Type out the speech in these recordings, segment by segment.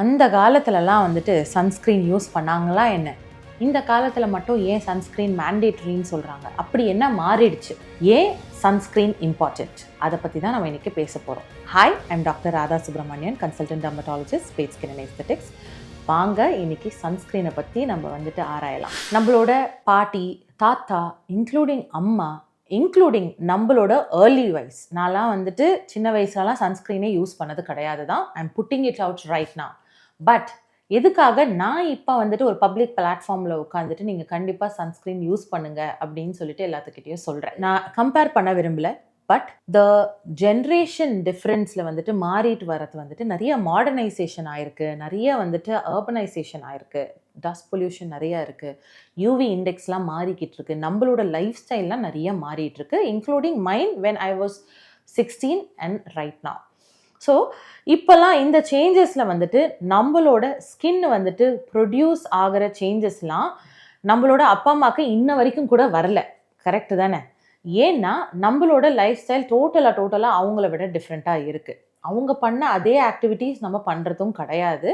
அந்த காலத்துலலாம் வந்துட்டு சன்ஸ்க்ரீன் யூஸ் பண்ணாங்களா என்ன? இந்த காலத்தில் மட்டும் ஏன் சன்ஸ்க்ரீன் மேண்டேட்ரின்னு சொல்கிறாங்க அப்படி என்ன மாறிடுச்சு? ஏன் சன்ஸ்க்ரீன் இம்பார்ட்டண்ட் அதை பற்றி தான் நம்ம இன்றைக்கி பேச போகிறோம் hi I'm doctor Radha Subramanian consultant dermatologist space skin வாங்க இன்னைக்கு சன்ஸ்க்ரீனை பற்றி நம்ம வந்துட்டு ஆராயலாம். நம்மளோட பாட்டி தாத்தா இன்க்ளூடிங் அம்மா இன்க்ளூடிங் நம்மளோட ஏர்லி வைஸ் நான்லாம் வந்துட்டு சின்ன வயசுலலாம் சன்ஸ்க்ரீனே யூஸ் பண்ணது கிடையாது தான். I'm putting it out right நான் பட் எதுக்காக நான் இப்போ வந்துட்டு ஒரு பப்ளிக் பிளாட்ஃபார்மில் உட்காந்துட்டு நீங்கள் கண்டிப்பாக சன்ஸ்க்ரீன் யூஸ் பண்ணுங்க அப்படின்னு சொல்லிட்டு எல்லாத்துக்கிட்டேயும் சொல்கிறேன் நான் கம்பேர் பண்ண விரும்பல பட் த ஜென்ரேஷன் டிஃப்ரென்ஸில் வந்துட்டு மாறிட்டு வரது வந்துட்டு நிறைய மாடர்னைசேஷன் ஆயிருக்கு. நிறைய வந்துட்டு அர்பனைசேஷன் ஆயிருக்கு. டஸ்ட் பொல்யூஷன் நிறைய இருக்குது யூவி இண்டெக்ஸ்லாம் மாறிக்கிட்டு இருக்கு. நம்மளோட லைஃப் ஸ்டைல்லாம் நிறைய மாறிட்டு இருக்கு including mind when I was sixteen and right நான் ஸோ இப்போல்லாம் இந்த சேஞ்சஸில் வந்துட்டு நம்மளோட ஸ்கின் வந்துட்டு ப்ரொடியூஸ் ஆகிற சேஞ்சஸ்லாம் நம்மளோட அப்பா அம்மாவுக்கு இன்ன வரைக்கும் கூட வரல. கரெக்டு தானே? ஏன்னா நம்மளோட லைஃப் ஸ்டைல் டோட்டலாக டோட்டலாக அவங்கள விட டிஃப்ரெண்ட்டாக இருக்குது அவங்க பண்ண அதே ஆக்டிவிட்டீஸ் நம்ம பண்ணுறதும் கிடையாது.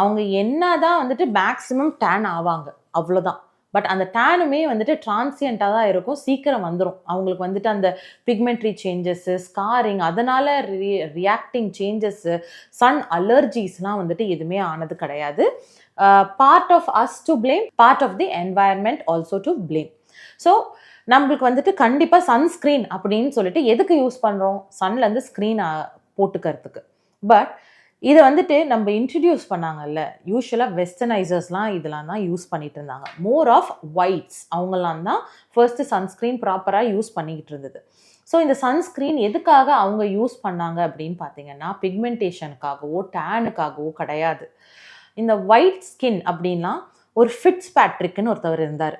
அவங்க என்ன தான் வந்துட்டு மேக்ஸிமம் டேன் ஆவாங்க. அவ்வளோதான் பட் அந்த டேனுமே வந்துட்டு டிரான்சியண்ட்டாக தான் இருக்கும். சீக்கிரம் வந்துடும் அவங்களுக்கு வந்துட்டு அந்த பிக்மெண்ட்ரி சேஞ்சஸ்ஸு ஸ்காரிங் அதனால் ரி ரியாக்டிங் சேஞ்சஸ்ஸு சன் அலர்ஜிஸ்லாம் வந்துட்டு எதுவுமே ஆனது கிடையாது. Part of us to blame part of the environment also to blame so நம்மளுக்கு வந்துட்டு கண்டிப்பாக சன்ஸ்க்ரீன் அப்படின்னு சொல்லிட்டு எதுக்கு யூஸ் பண்ணுறோம் சன்லேருந்து ஸ்க்ரீன் போட்டுக்கிறதுக்கு. பட் இதை வந்துட்டு நம்ம இன்ட்ரடியூஸ் பண்ணாங்கல்ல யூஸ்வலாக வெஸ்டர்னைசர்ஸ்லாம் இதெல்லாம் தான் யூஸ் பண்ணிகிட்டு இருந்தாங்க. மோர் ஆஃப் ஒயிட்ஸ் அவங்களாம் தான் ஃபர்ஸ்ட்டு சன்ஸ்க்ரீன் ப்ராப்பராக யூஸ் பண்ணிக்கிட்டு இருந்தது. ஸோ இந்த சன்ஸ்க்ரீன் எதுக்காக அவங்க யூஸ் பண்ணாங்க அப்படின்னு பார்த்தீங்கன்னா பிக்மெண்டேஷனுக்காகவோ டேனுக்காகவோ கிடையாது. இந்த ஒயிட் ஸ்கின் அப்படின்னா ஒரு ஃபிட்ஸ் பேட்ரிக்னு ஒருத்தவர் இருந்தார்.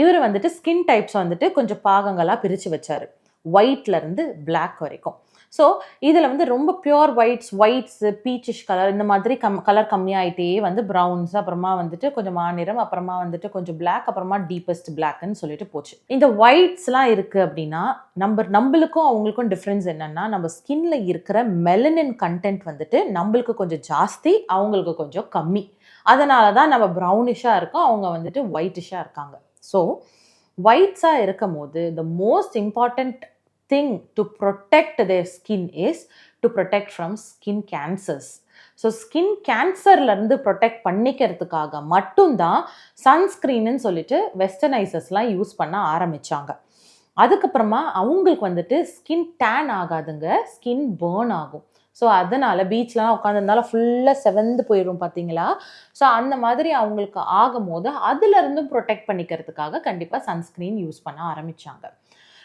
இவர் வந்துட்டு ஸ்கின் டைப்ஸ் வந்துட்டு கொஞ்சம் பாகங்களாக பிரித்து வச்சார். ஒயிட்லேருந்து பிளாக் வரைக்கும். ஸோ இதில் வந்து ரொம்ப pure whites whites peachish colour இந்த மாதிரி கம் கலர் கம்மியாயிட்டே வந்து ப்ரௌன்ஸ் அப்புறமா வந்துட்டு கொஞ்சம் மாநிறம் அப்புறமா வந்துட்டு கொஞ்சம் பிளாக் அப்புறமா டீப்பஸ்ட் பிளாக்னு சொல்லிட்டு போச்சு. இந்த ஒயிட்ஸ்லாம் இருக்குது அப்படின்னா நம்ம நம்மளுக்கும் அவங்களுக்கும் டிஃப்ரென்ஸ் என்னென்னா நம்ம ஸ்கின்ல இருக்கிற மெலனின் கண்டென்ட் வந்துட்டு நம்மளுக்கு கொஞ்சம் ஜாஸ்தி அவங்களுக்கு கொஞ்சம் கம்மி. அதனால தான் நம்ம ப்ரௌனிஷாக இருக்கோம் அவங்க வந்துட்டு ஒயிட்டிஷாக இருக்காங்க. ஸோ ஒயிட்ஸாக இருக்கும் போது the most important thing to protect their skin is to protect from skin cancers so skin கேன்சர்லேருந்து protect பண்ணிக்கிறதுக்காக மட்டும்தான் சன்ஸ்க்ரீன்னு சொல்லிட்டு வெஸ்டர்னைசர்ஸ்லாம் யூஸ் பண்ண ஆரம்பித்தாங்க அதுக்கப்புறமா அவங்களுக்கு வந்துட்டு ஸ்கின் டேன் ஆகாதுங்க ஸ்கின் பேர்ன் ஆகும். ஸோ அதனால் பீச்லாம் உட்காந்துருந்தாலும் ஃபுல்லாக செவந்து போயிடும் பார்த்தீங்களா ஸோ அந்த மாதிரி அவங்களுக்கு ஆகும்போது அதுலேருந்தும் ப்ரொடெக்ட் பண்ணிக்கிறதுக்காக கண்டிப்பாக சன்ஸ்க்ரீன் யூஸ் பண்ண ஆரம்பித்தாங்க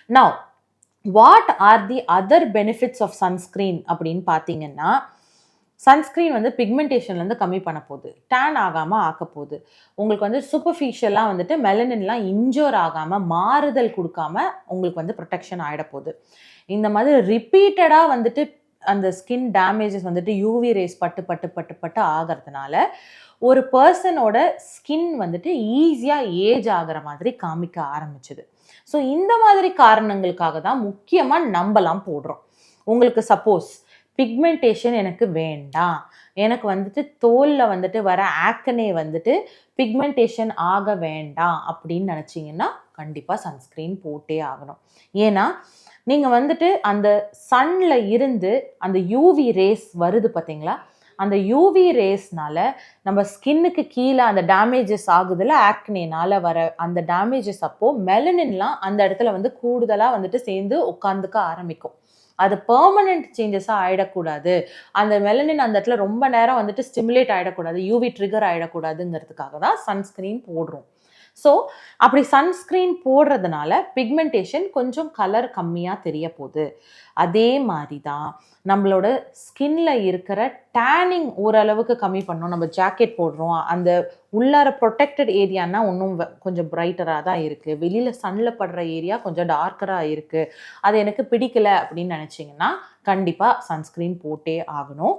now what are the other benefits of sunscreen அப்படின்னு பார்த்தீங்கன்னா சன்ஸ்க்ரீன் வந்து பிக்மெண்டேஷன்லேருந்து கம்மி பண்ண போகுது. டேன் ஆகாமல் ஆக்க போகுது. உங்களுக்கு வந்து சூப்பர்ஃபிஷியலாக வந்துட்டு மெலனின்லாம் இன்ஜோர் ஆகாமல் மாறுதல் கொடுக்காம உங்களுக்கு வந்து ப்ரொடெக்ஷன் ஆகிட போகுது. இந்த மாதிரி ரிப்பீட்டடாக வந்துட்டு அந்த ஸ்கின் டேமேஜஸ் வந்துட்டு யூவி ரேஸ் பட்டு பட்டு பட்டு பட்டு ஆகிறதுனால ஒரு பர்சனோட ஸ்கின் வந்துட்டு ஈஸியாக ஏஜ் ஆகிற மாதிரி காமிக்க ஆரம்பிச்சுது. ஸோ இந்த மாதிரி காரணங்களுக்காக தான் முக்கியமாக நம்பலாம் போடுறோம். உங்களுக்கு சப்போஸ் பிக்மெண்டேஷன் எனக்கு வேண்டாம். எனக்கு வந்துட்டு தோலில் வந்துட்டு வர ஆக்கனே வந்துட்டு பிக்மெண்டேஷன் ஆக வேண்டாம் அப்படின்னு நினச்சிங்கன்னா கண்டிப்பாக சன்ஸ்க்ரீன் போட்டே ஆகணும். ஏன்னா நீங்கள் வந்துட்டு அந்த சன்னில் இருந்து அந்த யூவி ரேஸ் வருது பார்த்தீங்களா அந்த யூவி ரேஸ்னால நம்ம ஸ்கின்னுக்கு கீழே அந்த டேமேஜஸ் ஆகுதுல ஆக்னேனால வர அந்த டேமேஜஸ் அப்போ மெலனின்லாம் அந்த இடத்துல வந்து கூடுதலாக வந்துட்டு சேர்ந்து உட்காந்துக்க ஆரம்பிக்கும். அது பெர்மனன்ட் சேஞ்சஸாக ஆகிடக்கூடாது அந்த மெலனின் அந்த இடத்துல ரொம்ப நேரம் வந்துட்டு ஸ்டிமுலேட் ஆகிடக்கூடாது யூவி ட்ரிகர் ஆகிடக்கூடாதுங்கிறதுக்காக தான் சன்ஸ்க்ரீன் போடுறோம். ஸோ அப்படி சன்ஸ்க்ரீன் போடுறதுனால பிக்மெண்டேஷன் கொஞ்சம் கலர் கம்மியாக தெரிய போகுது அதே மாதிரி தான் நம்மளோட ஸ்கின்ல இருக்கிற டேனிங் ஓரளவுக்கு கம்மி பண்ணோம் நம்ம ஜாக்கெட் போடுறோம். அந்த உள்ளார ப்ரொடெக்டட் ஏரியானா இன்னும் கொஞ்சம் பிரைட்டராக தான் இருக்குது வெளியில் சன்னில் படுற ஏரியா கொஞ்சம் டார்க்கராக இருக்குது அது எனக்கு பிடிக்கல அப்படின்னு நினச்சிங்கன்னா கண்டிப்பாக சன்ஸ்க்ரீன் போட்டே ஆகணும்.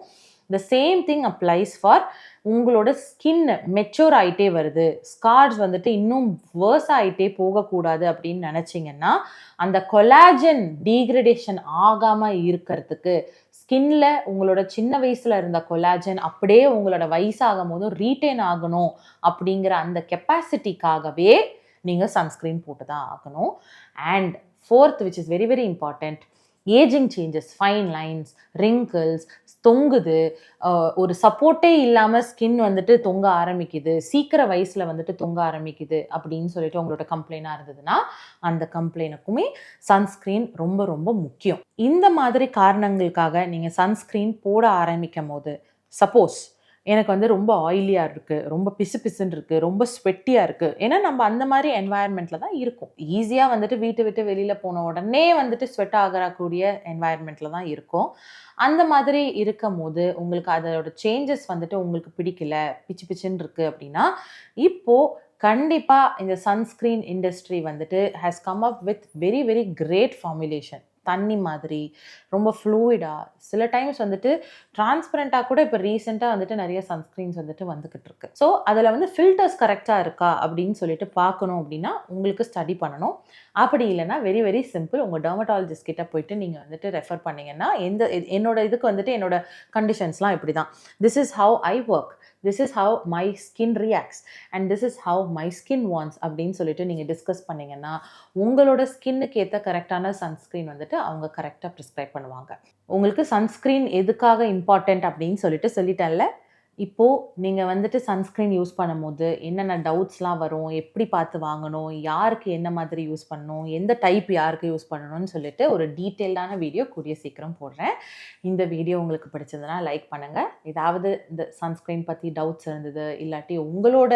The same thing applies for உங்களோட ஸ்கின் மெச்சூர் ஆகிட்டே வருது. ஸ்கார்ஸ் வந்துட்டு இன்னும் வேர்ஸ் ஆகிட்டே போகக்கூடாது அப்படின்னு நினச்சிங்கன்னா அந்த கொலாஜன் டீக்ரடேஷன் ஆகாமல் இருக்கிறதுக்கு ஸ்கின்ல உங்களோட சின்ன வயசுல இருந்த கொலாஜன் அப்படியே உங்களோட வயசாகும் போதும் ரீட்டைன் ஆகணும் அப்படிங்கிற அந்த கெப்பாசிட்டிக்காகவே நீங்கள் சன்ஸ்க்ரீன் போட்டு தான் ஆகணும். And fourth which is very very important ageing changes fine lines wrinkles தொங்குது. ஒரு சப்போர்ட்டே இல்லாமல் ஸ்கின் வந்துட்டு தொங்க ஆரம்பிக்குது. சீக்கிர வயசில் வந்துட்டு தொங்க ஆரம்பிக்குது அப்படின்னு சொல்லிட்டு உங்களோட கம்ப்ளைண்டாக இருந்ததுன்னா அந்த கம்ப்ளைனுக்குமே சன்ஸ்க்ரீன் ரொம்ப ரொம்ப முக்கியம். இந்த மாதிரி காரணங்களுக்காக நீங்கள் சன்ஸ்க்ரீன் போட ஆரம்பிக்கும் போது சப்போஸ் எனக்கு வந்து ரொம்ப ஆயிலியாக இருக்குது ரொம்ப பிசு பிசுன்னு இருக்குது ரொம்ப ஸ்வெட்டியாக இருக்குது ஏன்னா நம்ம அந்த மாதிரி என்வாயர்மெண்ட்டில் தான் இருக்கும். ஈஸியாக வந்துட்டு வீட்டை விட்டு வெளியில் போன உடனே வந்துட்டு ஸ்வெட் ஆகக்கூடிய என்வாயர்மெண்ட்டில் தான் இருக்கும். அந்த மாதிரி இருக்கும் போது உங்களுக்கு அதோட சேஞ்சஸ் வந்துட்டு உங்களுக்கு பிடிக்கல பிச்சு பிச்சுன்னு இருக்குது அப்படின்னா இப்போது கண்டிப்பாக இந்த சன்ஸ்க்ரீன் இண்டஸ்ட்ரி வந்துட்டு has come up with very very great formulation தண்ணி மாதிரி ரொம்ப ஃப்ளூயிடாக சில டைம்ஸ் வந்துட்டு டிரான்ஸ்பரண்ட்டாக கூட இப்போ ரீசெண்டாக வந்துட்டு நிறைய சன்ஸ்க்ரீன்ஸ் வந்துட்டு வந்துக்கிட்டு இருக்கு. ஸோ அதில் வந்து ஃபில்டர்ஸ் கரெக்டாக இருக்கா அப்படின்னு சொல்லிட்டு பார்க்கணும் அப்படின்னா உங்களுக்கு ஸ்டடி பண்ணணும். அப்படி இல்லைன்னா வெரி வெரி சிம்பிள் உங்கள் டெர்மட்டாலஜிஸ்ட் கிட்ட போயிட்டு நீங்கள் வந்துட்டு ரெஃபர் பண்ணீங்கன்னா எந்த என்னோட இதுக்கு வந்துட்டு என்னோட கண்டிஷன்ஸ்லாம் இப்படி தான் this is how I work this is how my skin reacts and this is how my skin wants அப்படின்னு சொல்லிட்டு நீங்கள் டிஸ்கஸ் பண்ணிங்கன்னா உங்களோட ஸ்கின்னுக்கு ஏற்ற கரெக்டான சன்ஸ்க்ரீன் வந்துட்டு அவங்க கரெக்டாக ப்ரிஸ்கிரைப் பண்ணுவாங்க. உங்களுக்கு சன்ஸ்க்ரீன் எதுக்காக இம்பார்ட்டண்ட் அப்படின்னு சொல்லிட்டு சொல்லிட்டேன்ல இப்போது நீங்கள் வந்துட்டு சன்ஸ்க்ரீன் யூஸ் பண்ணும்போது என்னென்ன டவுட்ஸ்லாம் வரும்? எப்படி பார்த்து வாங்கணும்? யாருக்கு என்ன மாதிரி யூஸ் பண்ணணும்? எந்த டைப் யாருக்கு யூஸ் பண்ணணும்னு சொல்லிட்டு ஒரு டீட்டெயில்டான வீடியோ கூடிய சீக்கிரம் போடுறேன். இந்த வீடியோ உங்களுக்கு பிடிச்சதுன்னா லைக் பண்ணுங்கள் ஏதாவது இந்த சன்ஸ்க்ரீன் பற்றி டவுட்ஸ் இருந்தது இல்லாட்டி உங்களோட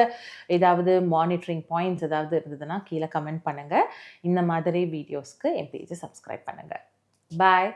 ஏதாவது மானிட்டரிங் பாயிண்ட்ஸ் ஏதாவது இருந்ததுன்னா கீழே கமெண்ட் பண்ணுங்கள் இந்த மாதிரி வீடியோஸ்க்கு என் பேஜை சப்ஸ்கிரைப் பண்ணுங்கள் பாய்